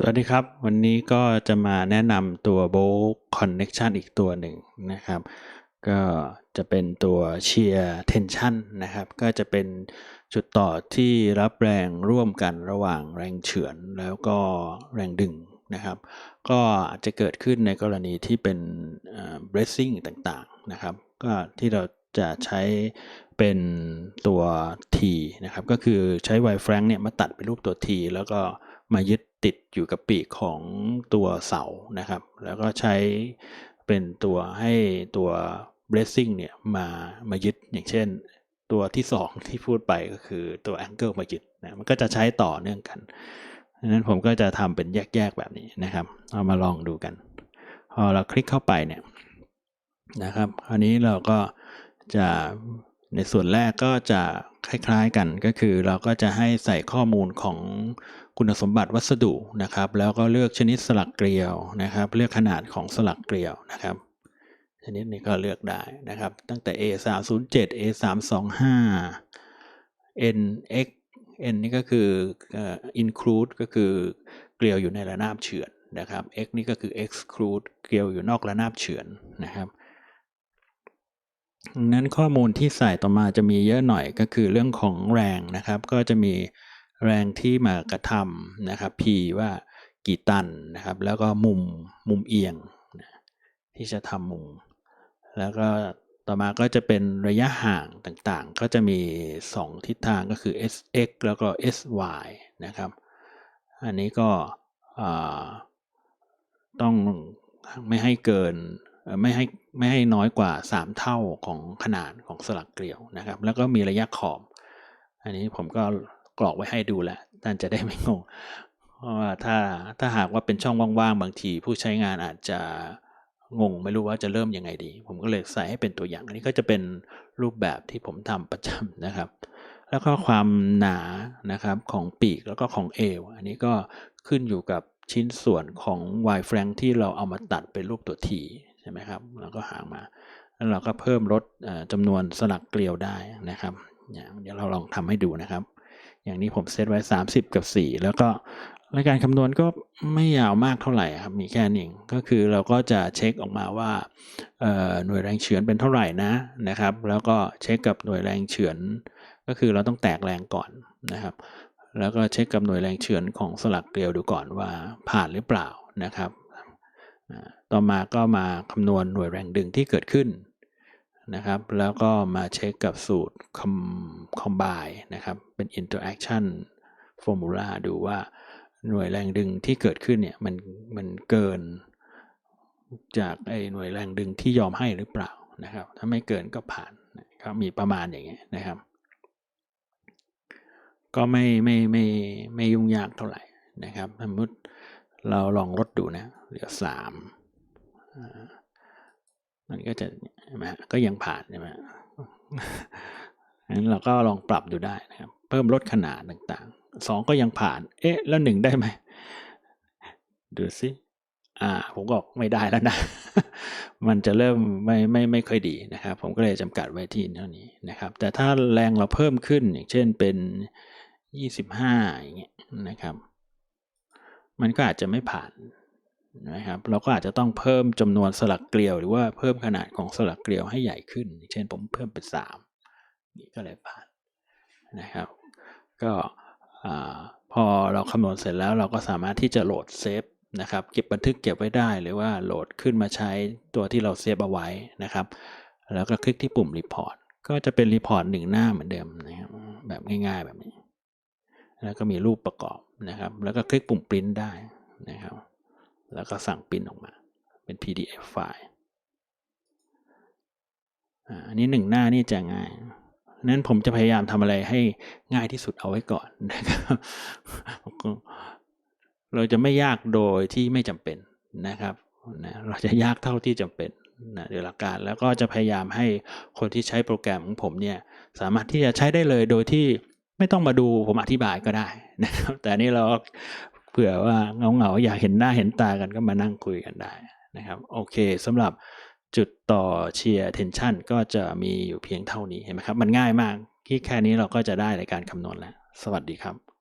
สวัสดีครับ วันนี้ก็จะมาแนะนำตัว b o Connection อีกตัวหนึ่งนะครับ ก็จะเป็นตัว Shear Tension นะครับ ก็จะเป็นจุดต่อที่รับแรงร่วมกันระหว่างแรงเฉือนแล้วก็แรงดึงนะครับ ก็อาจจะเกิดขึ้นในกรณีที่เป็นเอ่อ bracing ต่างๆนะครับ ก็ที่เราจะใช้เป็นตัว T นะครับ ก็คือใช้ไวแฟรงเนี่ยมาตัดเป็นรูปตัว T แล้วก็มายึด ติดอยู่กับปีกของตัวเสานะครับ แล้วก็ใช้เป็นตัวให้ตัว bracing เนี่ยมามายึดอย่างเช่น ตัวที่สองที่พูดไปก็คือตัว angle มายึดนะมันก็จะใช้ต่อเนื่องกันดังนั้นผมก็จะทำเป็นแยกๆแบบนี้นะครับ เอามาลองดูกัน พอเราคลิกเข้าไปเนี่ยนะครับ คราวนี้เราก็จะในส่วนแรกก็จะ คล้ายๆกันก็คือเราก็จะให้ใส่ข้อมูลของคุณสมบัติวัสดุนะครับ แล้วก็เลือกชนิดสลักเกลียวนะครับ เลือกขนาดของสลักเกลียวนะครับ ชนิดนี้ก็เลือกได้นะครับ ตั้งแต่ A 3 0 7 A 3 2 5 N X N นี่ก็คืออ่อ include ก็คือเกลียวอยู่ในระนาบเฉือนนะครับ X นี่ก็คือ exclude เกลียวอยู่นอกระนาบเฉือนนะครับ นั้นข้อมูลที่ใส่ต่อมาจะมีเยอะหน่อยก็คือเรื่องของแรงนะครับ ก็จะมีแรงที่มากระทำนะครับ P ว่ากี่ตันนะครับ แล้วก็มุมมุมเอียง ที่จะทำมุม แล้วก็ต่อมาก็จะเป็นระยะห่างต่างๆ ก็จะมี 2 ทิศทางก็คือ sx แล้วก็ sy นะครับ อันนี้ก็ต้องไม่ให้เกิน ไม่ให้ไม่ให้น้อยกว่า 3 เท่าของขนาดของสลักเกลียวนะครับ แล้วก็มีระยะขอบ อันนี้ผมก็กรอกไว้ให้ดูแล้วท่านจะได้ไม่งงเพราะว่าถ้าถ้าหากว่าเป็นช่องว่างๆบางที ผู้ใช้งานอาจจะงงไม่รู้ว่าจะเริ่มยังไงดี ผมก็เลยใส่ให้เป็นตัวอย่าง อันนี้ก็จะเป็นรูปแบบที่ผมทำประจำนะครับ แล้วก็ความหนานะครับของปีกแล้วก็ของเอว อันนี้ก็ขึ้นอยู่กับชิ้นส่วนของวายแฟรงที่เราเอามาตัดเป็นรูปตัวที ช่ไหมครับแล้วก็หางมาแล้วเราก็เพิ่มลดเอ่อจำนวนสลักเกลียวได้นะครับอย่างเดี๋ยวเราลองทำให้ดูนะครับ อย่างนี้ผมเซตไว้ 30 กับ 4 แล้วก็รายการคำนวณก็ไม่ยาวมากเท่าไหร่ครับมีแค่นี้เองก็คือเราก็จะเช็คออกมาว่าหน่วยแรงเฉือนเป็นเท่าไหร่นะนะครับ แล้วก็เช็คกับหน่วยแรงเฉือน ก็คือเราต้องแตกแรงก่อนนะครับ แล้วก็เช็คกับหน่วยแรงเฉือนของสลักเกลียวดูก่อนว่าผ่านหรือเปล่านะครับ ต่อมาก็มาคำนวณหน่วยแรงดึงที่เกิดขึ้นนะครับ แล้วก็มาเช็คกับสูตร com- combine นะครับ เป็น interaction formula ดูว่าหน่วยแรงดึงที่เกิดขึ้นเนี่ยมันมันเกินจากไอ้หน่วยแรงดึงที่ยอมให้หรือเปล่านะครับ ถ้าไม่เกินก็ผ่านนะครับมีประมาณอย่างเงี้ยนะครับ ก็ไม่ไม่ไม่ไม่ยุ่งยากเท่าไหร่นะครับสมมติ เราลองลดดูนะเหลือสามมันก็จะใช่ไหมก็ยังผ่านใช่ไหมงั้นเราก็ลองปรับดูได้นะครับ เพิ่มลดขนาดต่างๆสองก็ยังผ่าน เอ๊ะ แล้วหนึ่งได้ไหมดูสิอ่า ผมบอกไม่ได้แล้วนะ มันจะเริ่มไม่ไม่ไม่ค่อยดีนะครับ ผมก็เลยจำกัดไว้ที่เท่านี้นะครับ แต่ถ้าแรงเราเพิ่มขึ้นอย่างเช่นเป็นยี่สิบห้าอย่างเงี้ยนะครับ มันก็อาจจะไม่ผ่านนะครับเราก็อาจจะต้องเพิ่มจำนวนสลักเกลียว หรือว่าเพิ่มขนาดของสลักเกลียวให้ใหญ่ขึ้น เช่นผมเพิ่มเป็นสามนี่ก็เลยผ่านนะครับ ก็พอเราคำนวณเสร็จแล้วเราก็สามารถที่จะโหลดเซฟนะครับเก็บบันทึกเก็บไว้ได้ หรือว่าโหลดขึ้นมาใช้ตัวที่เราเซฟเอาไว้นะครับ แล้วก็คลิกที่ปุ่มรีพอร์ตก็จะเป็นรีพอร์ตหนึ่งหน้าเหมือนเดิมนะครับแบบง่าย ๆ แบบนี้ แล้วก็มีรูปประกอบนะครับ แล้วก็คลิกปุ่มปริ้นได้นะครับ แล้วก็สั่งปริ้นออกมาเป็น PDF ไฟล์อันนี้หนึ่งหน้านี่จะง่ายนั้นผมจะพยายามทำอะไรให้ง่ายที่สุดเอาไว้ก่อนนะครับเราจะไม่ยากโดยที่ไม่จำเป็นนะครับนะเราจะยากเท่าที่จำเป็นนะโดยหลักการแล้วก็จะพยายามให้คนที่ใช้โปรแกรมของผมเนี่ยสามารถที่จะใช้ได้เลยโดยที่ ไม่ต้องมาดูผมอธิบายก็ได้นะครับ แต่นี่เราเผื่อว่าเงาเงาๆอยากเห็นหน้าเห็นตากันก็มานั่งคุยกันได้นะครับ โอเคสำหรับจุดต่อเชียร์เทนชันก็จะมีอยู่เพียงเท่านี้เห็นไหมครับ มันง่ายมากที่แค่นี้เราก็จะได้ในการคำนวณแล้ว สวัสดีครับ